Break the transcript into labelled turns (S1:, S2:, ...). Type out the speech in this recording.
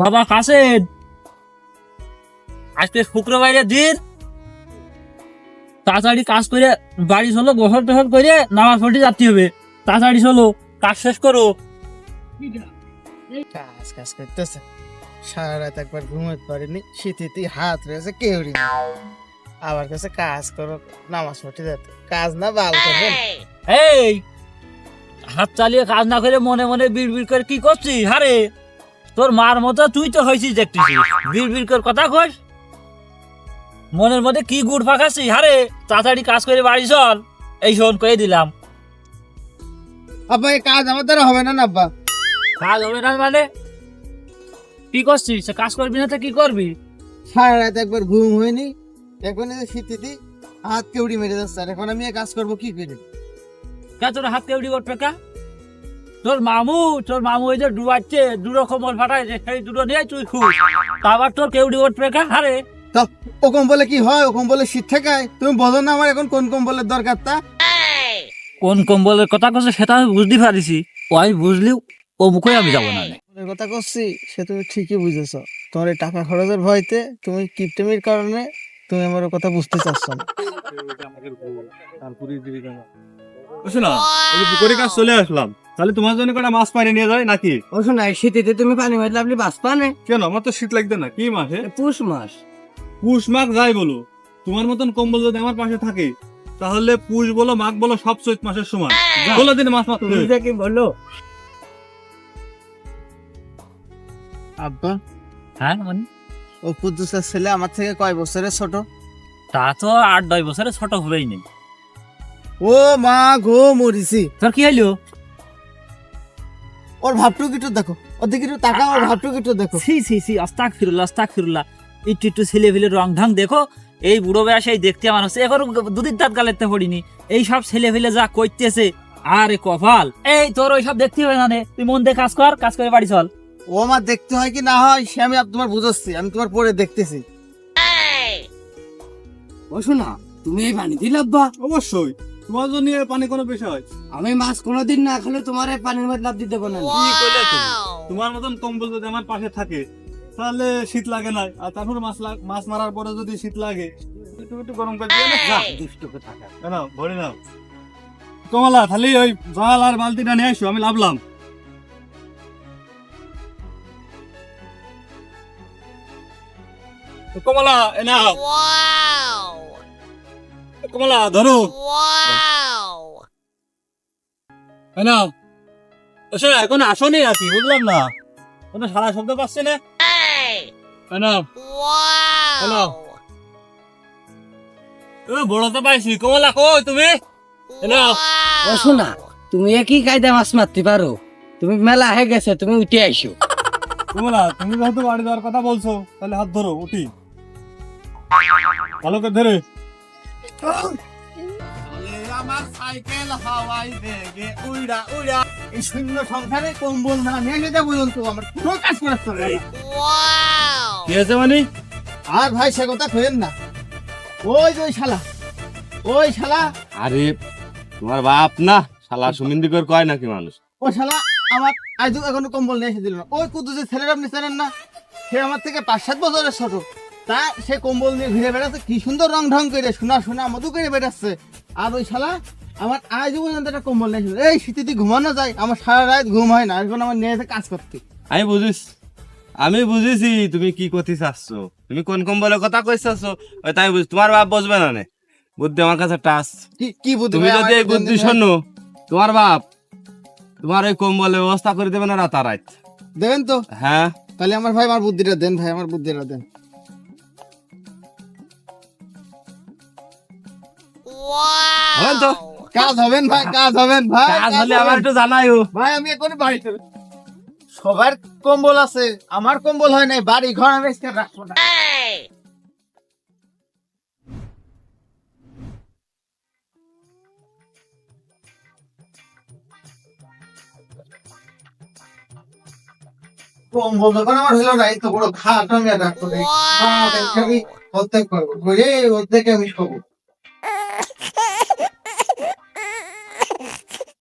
S1: বাবা কাসেদ আজকে শুক্রবারের দিন। তাড়াতাড়ি কাজ করে বাড়ি চলো গোসল টোসল করে নামাজ পড়তে যাতে হবে। তাড়াতাড়ি চলো কাজ শেষ করো।
S2: কাজ কাজ করতেছে। সারা রাত একবার ঘুমাতে পারিনি শীতিতে হাত রয়েছে কেউ আবার কাছে কাজ করো নামাজ পড়তে যেতে কাজ না বাল করবেন
S1: এই হাত চালিয়ে কাজ না করে মনে মনে বিড় বিড় করে কি করছিস? হারে তোর মার মতো তুই তো হয়েছিস দেখতেছিস। বিড় বিড় করে কথা কস। মনের মধ্যে কি গুড় ফাঁকাছিস? হারে তাড়াতাড়ি কাজ করে বাড়ি চল। এই শোন করে দিলাম।
S2: আব্বা এই কাজ আমার দ্বারা হবে না না আব্বা?
S1: কাজ হবে না মানে? কি করছিস? কাজ করবি না তো কি করবি?
S2: সারা রাত একবার ঘুম হয়নি। এখন এই শীতিতে হাত কেউড়ি মেরে যাচ্ছে। আর এখন আমি এই কাজ করব কি করে?
S1: কে তোর হাত কেউড়ি করবে কা তোর মামু তোর মামু এই যে ডুবাচ্ছে দুটো কম্বল ফাটাইছে সেই দুটো নিয়ে তুই খুব আবার তোর কেউড়ি উঠবে কা হারে
S2: তা ও বলে কি হয়? ও বলে শীত ঠেকায়? তুমি বলো না আমার এখন কোন কম্বলের দরকার তা?
S1: কোন কম্বলের কথা কছে সেটা আমি বুঝতে পারিছি। ওই বুঝলিও ও মুখে আমি যাব না।
S2: কথা করছি সে তুমি ঠিকই বুঝেছ। তোমার এই টাকা খরচের ভয়তে তুমি কিপটেমির কারণে তুমি আমার ও কথা বুঝতে চাচ্ছ না।
S3: শোনা এই যে পুকুরে কাজ চলে আসলাম। তাহলে তোমার জন্য কটা মাছ পানি নিয়ে যায় নাকি?
S2: ও শীতিতে তুমি পানি মারলে আপনি বাস পানে
S3: কেন? আমার তো শীত লাগবে না। কি মাসে
S2: পুষ মাস
S3: পুষ মাঘ যাই বলো। তোমার মতন কম্বল যদি আমার পাশে থাকে তাহলে পুষ বলো মাঘ বলো সব চৈত মাসের সময় ষোলো দিনে মাছ মারতে।
S2: তুমি কি বলল আব্বা।
S1: হ্যাঁ মানে?
S2: ও কুদ্দুসের ছেলে আমার থেকে কয় বছরের ছোট?
S1: তা তো আট দশ বছরে ছোট হবেই নেই
S2: ও মা গো মরিছি।
S1: তোর কি হইল?
S2: ওর ভাবটুক একটু দেখো। ওর দিকে একটু তাকাও ওর ভাবটুক একটু দেখো।
S1: সি সি সি আস্তাক ফিরুল্লাহ আস্তাক ফিরুল্লাহ একটু একটু ছেলে ফেলে রং ঢং দেখো এই বুড়ো বয়সে এই দেখতে আমার হচ্ছে এখন দুদিন দাঁত গালেতে পড়িনি। এই সব ছেলে ফেলে যা করতেছে আরে কপাল। এই তোর ওই সব দেখতে হবে না রে। তুই মন দিয়ে কাজ কর কাজ করে বাড়ি চল।
S2: ও আমার দেখতে হয় কি না হয় সে আমি তোমার বুঝাচ্ছি আমি তোমার পরে দেখতেছি।
S4: ও শোনা তুমি এই পানি দিলে আব্বা
S3: অবশ্যই। তোমার জন্য পানি কোনো বিষয়?
S4: আমি মাছ কোনোদিন না খেলে তোমার এই পানির মধ্যে লাভ দিতে পারব
S3: কি কইলে তোমার মতন কম্বল যদি আমার পাশে থাকে তাহলে শীত লাগে না। আর তারপর মাছ মাছ মারার পরে যদি শীত লাগে একটু একটু গরম করে দিয়ে না?
S4: দুষ্ট কোথাকার।
S3: কেন ভরে নাও। কমলা খালি ওই জল আর বালতিটা নিয়ে আসো আমি লাভলাম। কমলা এ নাও। কমলা ধরো। নাও। এসো এখন আসনি নাকি? বুঝলাম না। কোনো সারা শব্দ পাচ্ছে না? নাও। এ নাও। এ বড় তো পাইছি। কমলা কই তুমি?
S4: শোনা তুমি একই কায়দা মাছ মারতে পারো? তুমি মেলা হয়ে গেছে তুমি উঠে আইসো।
S3: কমলা তুমি যেহেতু বাড়ি যাওয়ার কথা বলছো তাহলে হাত ধরো উঠি। ভালো করে ধরে।
S2: আমার সাইকেল হাওয়াই বেগে উইড়া উইড়া। এই শূন্য সংসারে কম্বল না নিয়ে যেতে পর্যন্ত আমার কোনো কাজ করে চলে
S3: কি আছে মানে?
S2: আর ভাই সে কথা না। ওই যে ওই শালা ওই শালা।
S5: আরে তোমার বাপ না? শালা সুমিন্দি করে কয় নাকি মানুষ?
S2: ও শালা আমার আজ এখনও কম্বল নিয়ে এসে দিল না। ওই কুদু ছেলেরা আপনি জানেন না? সে আমার থেকে পাঁচ সাত বছরের ছোট। তা সে কম্বল নিয়ে ঘুরে বেড়াচ্ছে কি সুন্দর রং ঢং করে সোনা সোনা মধু করে বেড়াচ্ছে। আর ওই শালা আমার আজ পর্যন্ত একটা কম্বল এসেছিল। এই শীতে ঘুমানো যায় আমার সারা রাত ঘুম হয় না এখন আমার নিয়ে কাজ করতে।
S5: আমি বুঝিস আমি বুঝেছি তুমি কি করতে চাচ্ছ। তুমি কোন কম্বলের কথা কইছাচ্ছ তাই বুঝ তোমার বাপ বসবে না নে। বুদ্ধি আমার কাছে টাচ।
S2: কি কি বুদ্ধি
S5: তুমি যদি এই বুদ্ধি শোনো তোমার বাপ তোমার ওই কম্বলের ব্যবস্থা করে দেবে না রাতারাত।
S2: দেবেন তো?
S5: হ্যাঁ।
S2: তাহলে আমার ভাই আমার বুদ্ধিটা দেন ভাই আমার বুদ্ধিটা দেন।
S5: হবেন তো?
S2: কাজ হবেন ভাই কাজ হবেন ভাই
S5: কাজ হলে আমার একটু জানাইও
S2: ভাই আমি এখন বাড়িতে। সবার কম্বল আছে আমার কম্বল হয় নাই বাড়ি ঘর আমি রাখব না। কম্বল যখন আমার হলো না তো বড় খাট আমি আর রাখব অর্ধেক করব অর্ধেক আমি শোবো